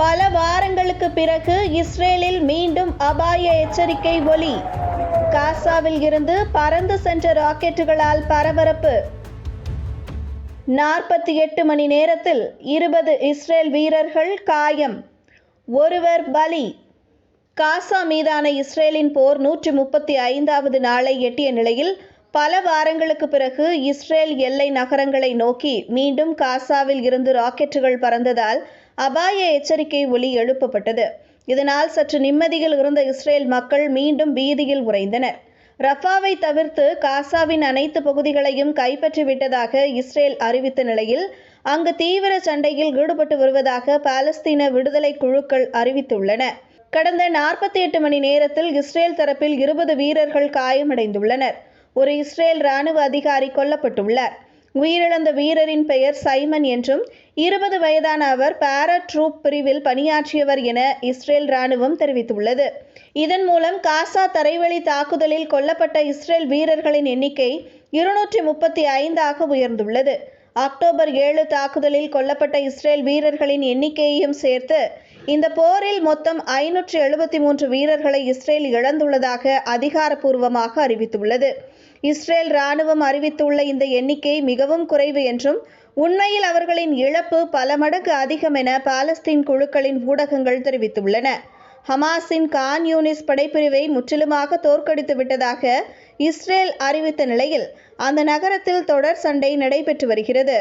பல வாரங்களுக்கு பிறகு இஸ்ரேலில் மீண்டும் அபாய எச்சரிக்கை ஒலி. காசாவில் இருந்து பறந்து சென்ற ராக்கெட்டுகளால் பரபரப்பு. நாற்பத்தி எட்டு மணி நேரத்தில் இருபது இஸ்ரேல் வீரர்கள் காயம். ஒருவர் பலி. காசா மீதான இஸ்ரேலின் போர் நூற்றி முப்பத்தி ஐந்தாவது நாளை எட்டிய நிலையில் பல வாரங்களுக்கு பிறகு இஸ்ரேல் எல்லை நகரங்களை நோக்கி மீண்டும் காசாவில் இருந்து ராக்கெட்டுகள் பறந்ததால் அபாய எச்சரிக்கை ஒலி எழுப்பப்பட்டது. இதனால் சற்று நிம்மதியில் இருந்த இஸ்ரேல் மக்கள் மீண்டும் பீதியில் உறைந்தனர். ரஃபாவை தவிர்த்து காசாவின் அனைத்து பகுதிகளையும் கைப்பற்றிவிட்டதாக இஸ்ரேல் அறிவித்த நிலையில் அங்கு தீவிர சண்டையில் ஈடுபட்டு வருவதாக பாலஸ்தீன விடுதலை குழுக்கள் அறிவித்துள்ளன. கடந்த நாற்பத்தி எட்டு மணி நேரத்தில் இஸ்ரேல் தரப்பில் இருபது வீரர்கள் காயமடைந்துள்ளனர். ஒரு இஸ்ரேல் ராணுவ அதிகாரி கொல்லப்பட்டுள்ளார். உயிரிழந்த வீரரின் பெயர் சைமன் என்றும் இருபது வயதான அவர் பாரா ட்ரூப் பிரிவில் பணியாற்றியவர் என இஸ்ரேல் ராணுவம் தெரிவித்துள்ளது. இதன் மூலம் காசா தரைவழி தாக்குதலில் கொல்லப்பட்ட இஸ்ரேல் வீரர்களின் எண்ணிக்கை இருநூற்றி முப்பத்தி ஐந்தாக உயர்ந்துள்ளது. அக்டோபர் ஏழு தாக்குதலில் கொல்லப்பட்ட இஸ்ரேல் வீரர்களின் எண்ணிக்கையையும் சேர்த்து இந்த போரில் மொத்தம் ஐநூற்று எழுபத்தி மூன்று வீரர்களை இஸ்ரேல் இழந்துள்ளதாக அதிகாரப்பூர்வமாக அறிவித்துள்ளது. இஸ்ரேல் ராணுவம் அறிவித்துள்ள இந்த எண்ணிக்கை மிகவும் குறைவு என்றும் உண்மையில் அவர்களின் இழப்பு பல மடங்கு அதிகம் என பாலஸ்தீன் குழுக்களின் ஊடகங்கள் தெரிவித்துள்ளன. ஹமாஸின் கான் யூனிஸ் படைப்பிரிவை முற்றிலுமாக தோற்கடித்து விட்டதாக இஸ்ரேல் அறிவித்த நிலையில் அந்த நகரத்தில் தொடர் சண்டை நடைபெற்று வருகிறது.